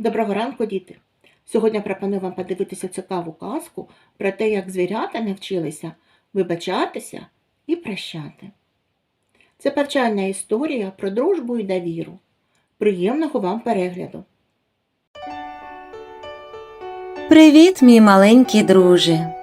Доброго ранку, діти! Сьогодні пропоную вам подивитися цікаву казку про те, як звірята навчилися вибачатися і прощати. Це повчальна історія про дружбу і довіру. Приємного вам перегляду! Привіт, мій маленький друже.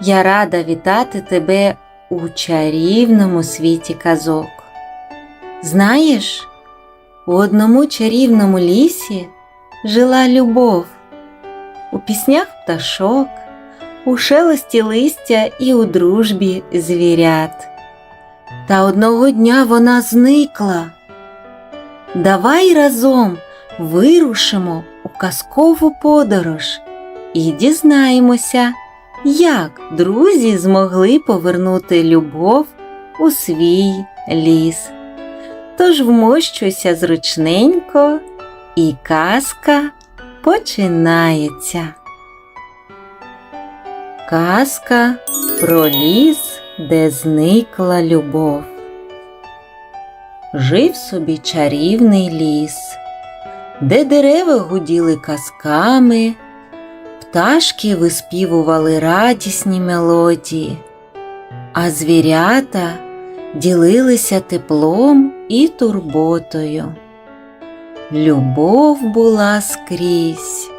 Я рада вітати тебе у чарівному світі казок. Знаєш, у одному чарівному лісі жила любов. У піснях пташок, у шелесті листя і у дружбі звірят. Та одного дня вона зникла. Давай разом вирушимо у казкову подорож і дізнаємося, як друзі змогли повернути любов у свій ліс. Тож вмощуйся зручненько, і казка починається. Казка про ліс, де зникла любов. Жив собі чарівний ліс, де дерева гуділи казками, пташки виспівували радісні мелодії, а звірята ділилися теплом і турботою. Любов була скрізь,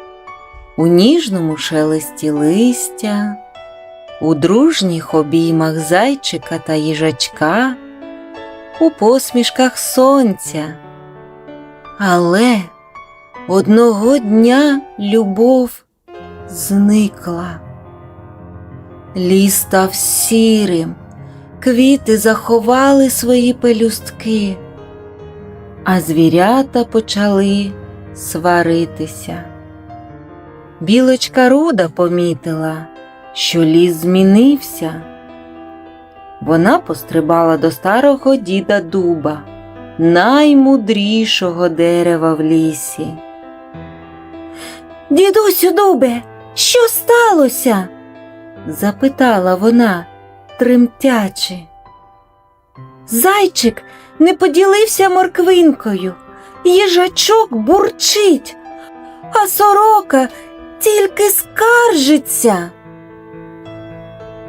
у ніжному шелесті листя, у дружніх обіймах зайчика та їжачка, у посмішках сонця. Але одного дня любов зникла. Ліс став сірим, квіти заховали свої пелюстки, а звірята почали сваритися. Білочка руда помітила, що ліс змінився. Вона пострибала до старого діда дуба, наймудрішого дерева в лісі. Дідусю дубе, що сталося? запитала вона, тремтячи. Зайчик не поділився морквинкою, їжачок бурчить, а сорока тільки скаржиться.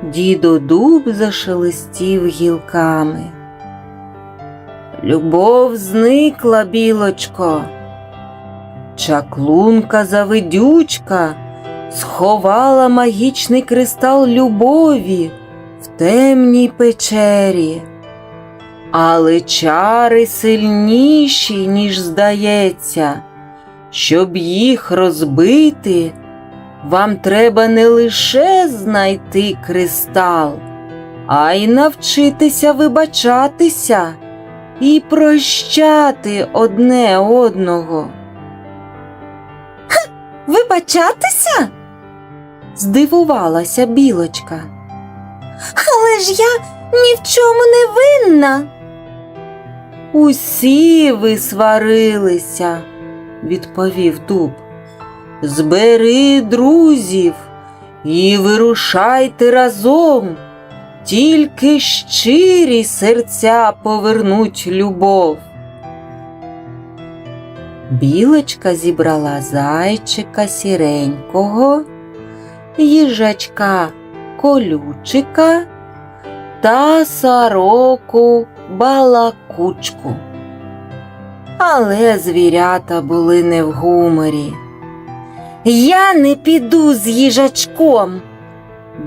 Дідо дуб зашелестів гілками. Любов зникла, білочко. Чаклунка завидючка сховала магічний кристал любові темній печері. Але чари сильніші, ніж здається. Щоб їх розбити, вам треба не лише знайти кристал, а й навчитися вибачатися і прощати одне одного. Вибачатися? здивувалася білочка. Але ж я ні в чому не винна. Усі ви сварилися, відповів дуб. Збери друзів і вирушайте разом. Тільки щирі серця повернуть любов. Білочка зібрала зайчика сіренького, їжачка колючика та сороку балакучку. Але звірята були не в гуморі. Я не піду з їжачком,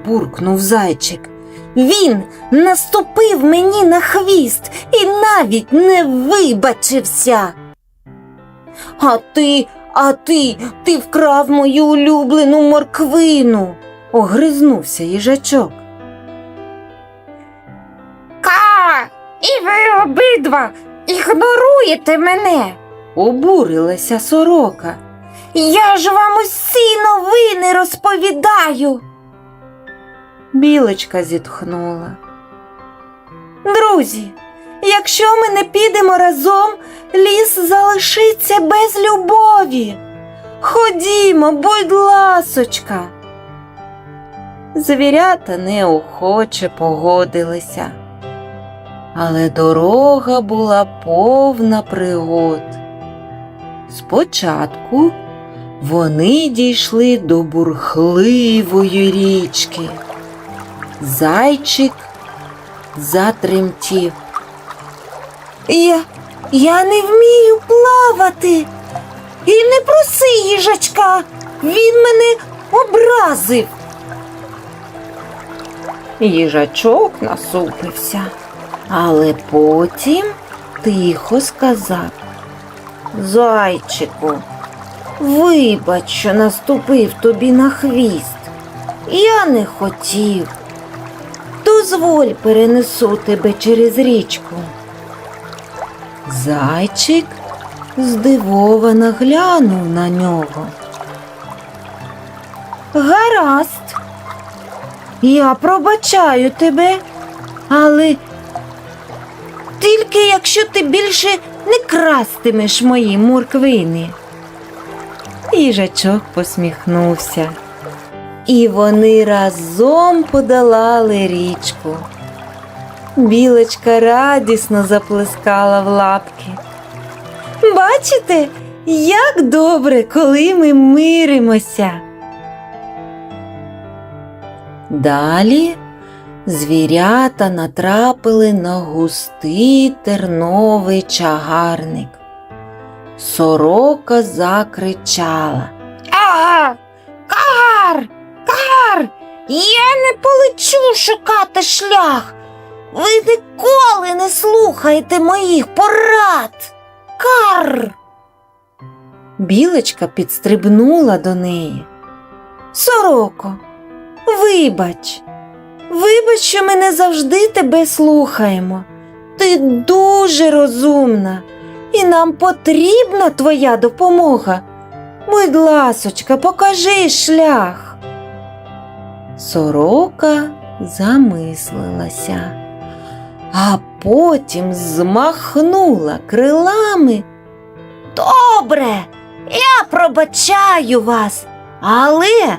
буркнув зайчик. Він наступив мені на хвіст і навіть не вибачився. А ти, а ти, ти вкрав мою улюблену морквину, огризнувся їжачок. І ви обидва ігноруєте мене. Обурилася сорока. Я ж вам усі новини розповідаю. Білочка зітхнула. Друзі, якщо ми не підемо разом, ліс залишиться без любові. Ходімо, будь ласочка. Звірята неохоче погодилися. Але дорога була повна пригод. Спочатку вони дійшли до бурхливої річки. Зайчик затремтів. Я, я не вмію плавати. І не проси їжачка. Він мене образив. Їжачок насупився, але потім тихо сказав. Зайчику, вибач, що наступив тобі на хвіст. Я не хотів. Дозволь перенесу тебе через річку. Зайчик здивовано глянув на нього. Гаразд, я пробачаю тебе, але тільки якщо ти більше не крастимеш мої морквини. Їжачок посміхнувся. І вони разом подолали річку. Білочка радісно заплескала в лапки. Бачите, як добре, коли ми миримося. Далі звірята натрапили на густий терновий чагарник. Сорока закричала. А, кар, кар, я не полечу шукати шлях. Ви ніколи не слухаєте моїх порад. Кар. Білочка підстрибнула до неї. Сороко, вибач, вибач, що ми не завжди тебе слухаємо. Ти дуже розумна, і нам потрібна твоя допомога. Будь ласочка, покажи шлях. Сорока замислилася, а потім змахнула крилами. Добре, я пробачаю вас, але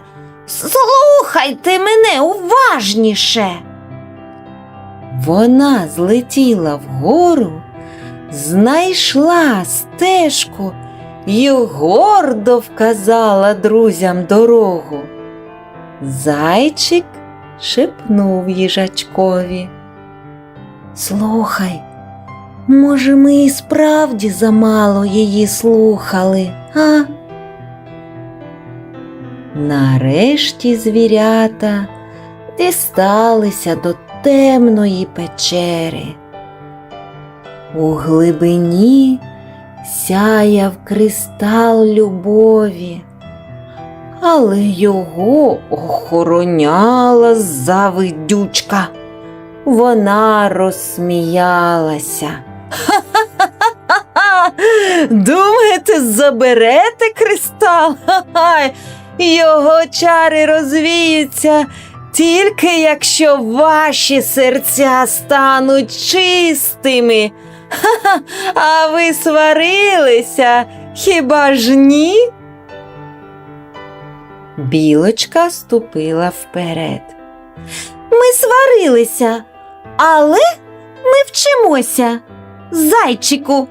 слухайте мене уважніше. Вона злетіла вгору, знайшла стежку і гордо вказала друзям дорогу. Зайчик шепнув їжачкові. Слухай, може, ми і справді замало її слухали, а? Нарешті звірята дісталися до темної печери. У глибині сяяв кристал любові, але його охороняла завидючка. Вона розсміялася. Ха-ха-ха! Думаєте, заберете кристал? Ха-ха! Його чари розвіються тільки якщо ваші серця стануть чистими. Ха-ха! А ви сварилися, хіба ж ні? Білочка ступила вперед. Ми сварилися, але ми вчимося. Зайчику,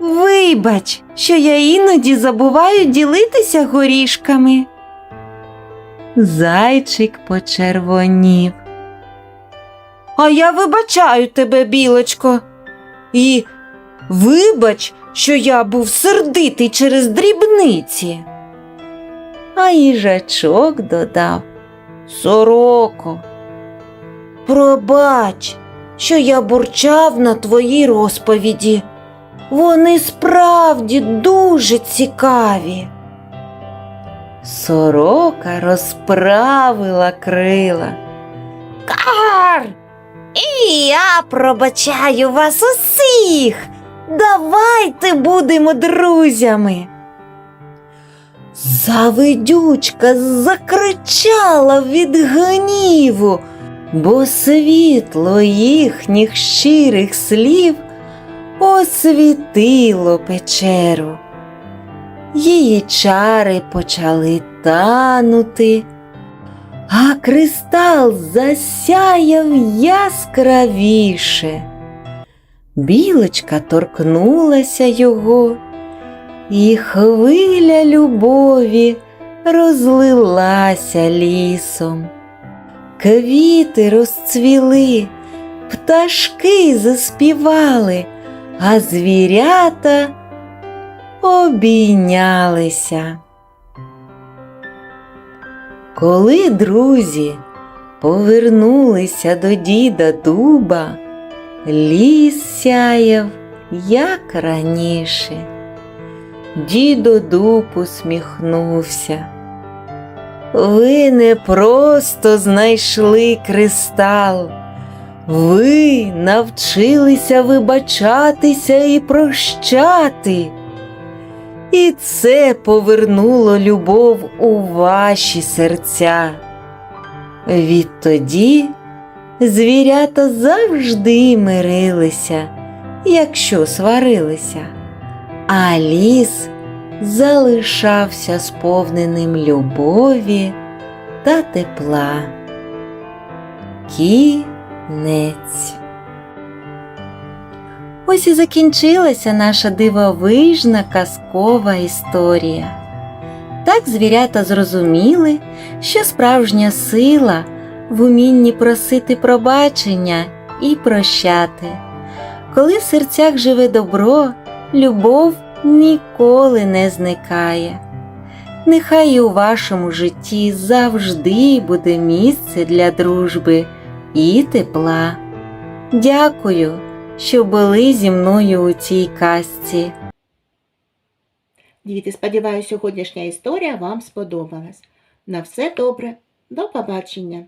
вибач, що я іноді забуваю ділитися горішками. Зайчик почервонів. А я вибачаю тебе, білочко. І вибач, що я був сердитий через дрібниці. А їжачок додав Сороко. Пробач, що я бурчав на твої розповіді. Вони справді дуже цікаві. Сорока розправила крила. Кар! І я пробачаю вас усіх. Давайте будемо друзями. Завидючка закричала від гніву, бо світло їхніх щирих слів освітило печеру. Її чари почали танути, а кристал засяяв яскравіше. Білочка торкнулася його і хвиля любові розлилася лісом. Квіти розцвіли, пташки заспівали, а звірята обійнялися. Коли друзі повернулися до діда дуба, ліс сяяв, як раніше. Дідо дуб усміхнувся. Ви не просто знайшли кристал, ви навчилися вибачатися і прощати. І це повернуло любов у ваші серця. Відтоді звірята завжди мирилися, якщо сварилися, а ліс залишався сповненим любові та тепла. Кінець. Ось і закінчилася наша дивовижна казкова історія. Так звірята зрозуміли, що справжня сила в умінні просити пробачення і прощати. Коли в серцях живе добро, любов ніколи не зникає. Нехай і у вашому житті завжди буде місце для дружби і тепла. Дякую, що були зі мною у цій казці. Діти, сподіваюся, сьогоднішня історія вам сподобалась. На все добре. До побачення!